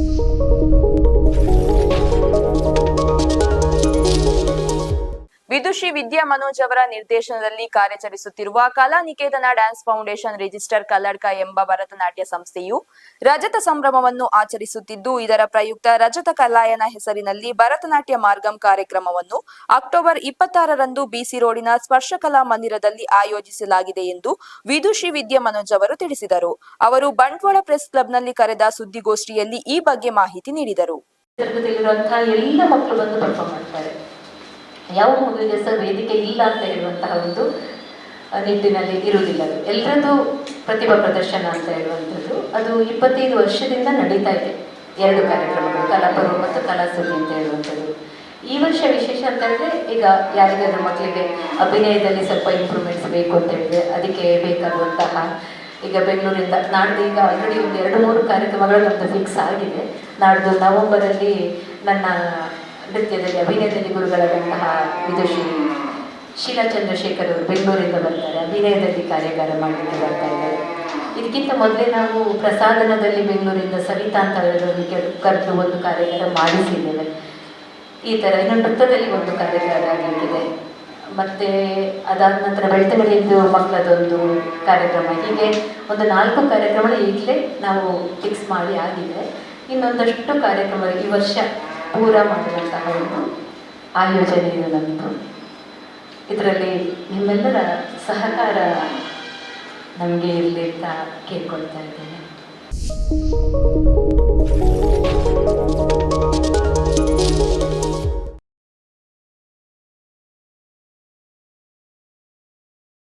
Thank you. ವಿದುಷಿ ವಿದ್ಯಾ ಮನೋಜ್ ಅವರ ನಿರ್ದೇಶನದಲ್ಲಿ ಕಾರ್ಯಾಚರಿಸುತ್ತಿರುವ Kala Niketana dance foundation register Kalladka ಎಂಬ ಭರತನಾಟ್ಯ ಸಂಸ್ಥೆಯು ರಜತ ಸಂಭ್ರಮವನ್ನು ಆಚರಿಸುತ್ತಿದ್ದು, ಇದರ ಪ್ರಯುಕ್ತ ರಜತ ಕಲಾಯನ ಹೆಸರಿನಲ್ಲಿ ಭರತನಾಟ್ಯ ಮಾರ್ಗಂ ಕಾರ್ಯಕ್ರಮವನ್ನು ಅಕ್ಟೋಬರ್ ಇಪ್ಪತ್ತಾರರಂದು ಬಿಸಿ ರೋಡಿನ ಸ್ಪರ್ಶಕಲಾ ಮಂದಿರದಲ್ಲಿ ಆಯೋಜಿಸಲಾಗಿದೆ ಎಂದು ವಿದುಷಿ ವಿದ್ಯಾ ಮನೋಜ್ ಅವರು ತಿಳಿಸಿದರು. ಅವರು ಬಂಟ್ವಾಳ ಪ್ರೆಸ್ ಕ್ಲಬ್ನಲ್ಲಿ ಕರೆದ ಸುದ್ದಿಗೋಷ್ಠಿಯಲ್ಲಿ ಈ ಬಗ್ಗೆ ಮಾಹಿತಿ ನೀಡಿದರು. ಎಲ್ಲ ಮಕ್ಕಳು ಬಂದು ಪರ್ಫಾರ್ಮ್ ಮಾಡ್ತಾರೆ. ಯಾವ ಮಗುವಿಗೆ ಸಹ ವೇದಿಕೆ ಇಲ್ಲ ಅಂತ ಹೇಳುವಂತಹ ಒಂದು ನಿಟ್ಟಿನಲ್ಲಿ ಇರುವುದಿಲ್ಲ. ಎಲ್ಲರದ್ದು ಪ್ರತಿಭಾ ಪ್ರದರ್ಶನ ಅಂತ ಹೇಳುವಂಥದ್ದು. ಅದು ಇಪ್ಪತ್ತೈದು ವರ್ಷದಿಂದ ನಡೀತಾ ಇದೆ. ಎರಡು ಕಾರ್ಯಕ್ರಮಗಳು ಕಲಾಪರ್ವ ಮತ್ತು ಕಲಾಸುದ್ದಿ ಅಂತ ಹೇಳುವಂಥದ್ದು. ಈ ವರ್ಷ ವಿಶೇಷ ಅಂತ ಹೇಳಿದ್ರೆ ಈಗ ಯಾರಿಗಾದ್ರೂ ಮಕ್ಕಳಿಗೆ ಅಭಿನಯದಲ್ಲಿ ಸ್ವಲ್ಪ ಇಂಪ್ರೂವ್ಮೆಂಟ್ಸ್ ಬೇಕು ಅಂತ ಹೇಳಿದ್ರೆ ಅದಕ್ಕೆ ಬೇಕಾಗುವಂತಹ ಈಗ ಬೆಂಗಳೂರಿಂದ ನಾಡ್ದು ಈಗ ಆಲ್ರೆಡಿ ಒಂದು ಎರಡು ಮೂರು ಕಾರ್ಯಕ್ರಮಗಳು ನಮ್ಮದು ಫಿಕ್ಸ್ ಆಗಿದೆ. ನಾಡ್ದು ನವೆಂಬರಲ್ಲಿ ನನ್ನ ನೃತ್ಯದಲ್ಲಿ, ಅಭಿನಯದಲ್ಲಿ ಗುರುಗಳಾದಂತಹ ವಿದುಷಿ ಶೀಲಾ ಚಂದ್ರಶೇಖರ್ ಅವರು ಬೆಂಗಳೂರಿಂದ ಬರ್ತಾರೆ, ಅಭಿನಯದಲ್ಲಿ ಕಾರ್ಯಾಗಾರ ಮಾಡಲಿಕ್ಕೆ ಬರ್ತಾ ಇದ್ದಾರೆ. ಇದಕ್ಕಿಂತ ಮೊದಲೇ ನಾವು ಪ್ರಸಾದನದಲ್ಲಿ ಬೆಂಗಳೂರಿಂದ ಸವಿತಾ ಅಂತ ಅವರೊಂದಿಗೆ ಕರೆದು ಒಂದು ಕಾರ್ಯಾಗಾರ ಮಾಡಿಸಿದ್ದೇವೆ. ಈ ಥರ ಇನ್ನು ನೃತ್ಯದಲ್ಲಿ ಒಂದು ಕಾರ್ಯಾಗಾರ ಆಗಿದೆ ಮತ್ತು ಅದಾದ ನಂತರ ಬೆಳ್ತಂಗಡಿಯದ್ದು ಮಕ್ಕಳದೊಂದು ಕಾರ್ಯಕ್ರಮ. ಹೀಗೆ ಒಂದು ನಾಲ್ಕು ಕಾರ್ಯಕ್ರಮ ಈಗಲೇ ನಾವು ಫಿಕ್ಸ್ ಮಾಡಿ ಆಗಿದೆ ಇನ್ನೊಂದಷ್ಟು ಕಾರ್ಯಕ್ರಮ ಈ ವರ್ಷ ಪೂರ ಮಾಡುವಂತಹ ಒಂದು ಆಯೋಜನೆ ಇದು ನಮ್ಮದು ಇದರಲ್ಲಿ ನಿಮ್ಮೆಲ್ಲರ ಸಹಕಾರ ನಮಗೆ ಇರಲಿ ಅಂತ ಕೇಳ್ಕೊಳ್ತಾ ಇದ್ದೇನೆ.